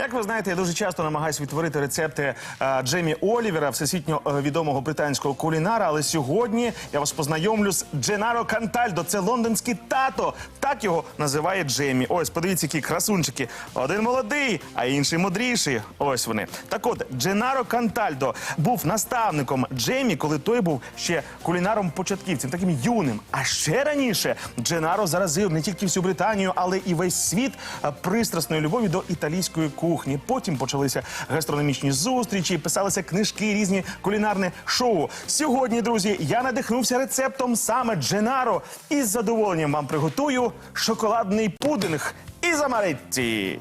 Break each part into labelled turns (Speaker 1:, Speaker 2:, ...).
Speaker 1: Як ви знаєте, я дуже часто намагаюся відтворити рецепти е, Джемі Олівера, всесвітньо е, відомого британського кулінара. Але сьогодні я вас познайомлю з Дженаро Кантальдо. Це лондонський тато. Так його називає Джемі. Ось, подивіться, які красунчики. Один молодий, а інший мудріший. Ось вони. Так от, Дженаро Кантальдо був наставником Джемі, коли той був ще кулінаром початківцем, таким юним. А ще раніше Дженаро заразив не тільки всю Британію, але і весь світ е, пристрасною любов'ю до італійської кухні. Потім почалися гастрономічні зустрічі, писалися книжки, різні кулінарні шоу. Сьогодні, друзі, я надихнувся рецептом саме Дженаро і з задоволенням вам приготую шоколадний пудинг із амаретті.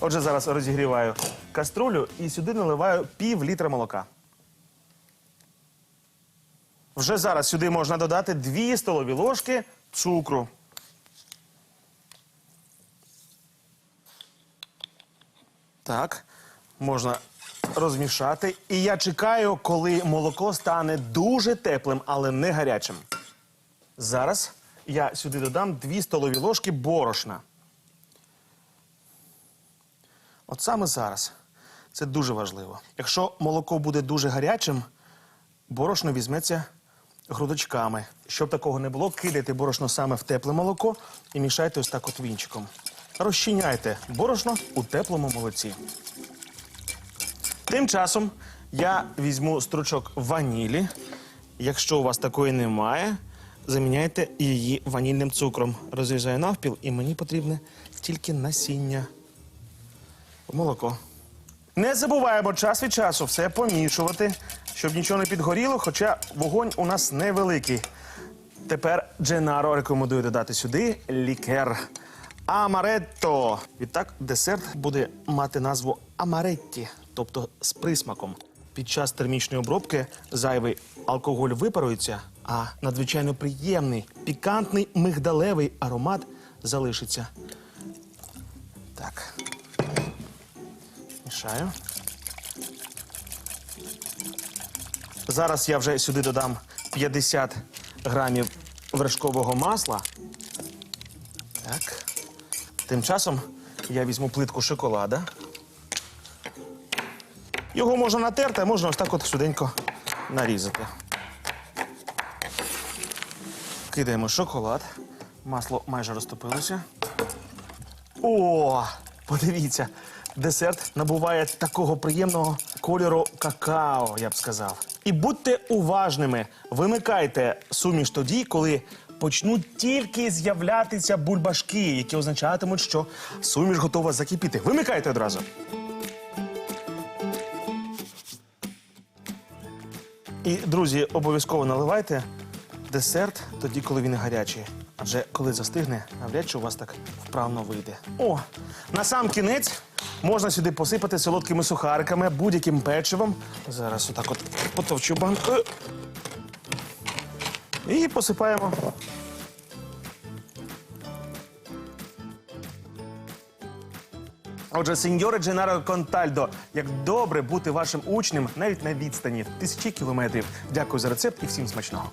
Speaker 1: Отже, зараз розігріваю каструлю і сюди наливаю пів літра молока. Вже зараз сюди можна додати 2 столові ложки цукру. Так, можна розмішати. І я чекаю, коли молоко стане дуже теплим, але не гарячим. Зараз я сюди додам 2 столові ложки борошна. От саме зараз. Це дуже важливо. Якщо молоко буде дуже гарячим, борошно візьметься грудочками. Щоб такого не було, кидайте борошно саме в тепле молоко і мішайте ось так от вінчиком. Розчиняйте борошно у теплому молоці. Тим часом я візьму стручок ванілі. Якщо у вас такої немає, заміняйте її ванільним цукром. Розрізаю навпіл, і мені потрібне тільки насіння. Молоко. Не забуваємо час від часу все помішувати, щоб нічого не підгоріло, хоча вогонь у нас невеликий. Тепер Дженаро рекомендує додати сюди лікер. Амаретто. Відтак десерт буде мати назву амаретті, тобто з присмаком. Під час термічної обробки зайвий алкоголь випарується, а надзвичайно приємний, пікантний мигдалевий аромат залишиться. Так. Мішаю. Зараз я вже сюди додам 50 грамів вершкового масла. Так. Тим часом я візьму плитку шоколада. Його можна натерти, а можна ось так от швиденько нарізати. Кидаємо шоколад. Масло майже розтопилося. О, подивіться, десерт набуває такого приємного кольору какао, я б сказав. І будьте уважними, вимикайте суміш тоді, коли почнуть тільки з'являтися бульбашки, які означатимуть, що суміш готова закипіти. Вимикайте одразу. І, друзі, обов'язково наливайте десерт тоді, коли він гарячий. Адже коли застигне, навряд чи у вас так вправно вийде. О, на сам кінець можна сюди посипати солодкими сухариками, будь-яким печивом. Зараз отак от потовчу банку. І посипаємо. Отже, сеньоре Дженаро Контальдо, як добре бути вашим учнем навіть на відстані тисячі кілометрів. Дякую за рецепт і всім смачного.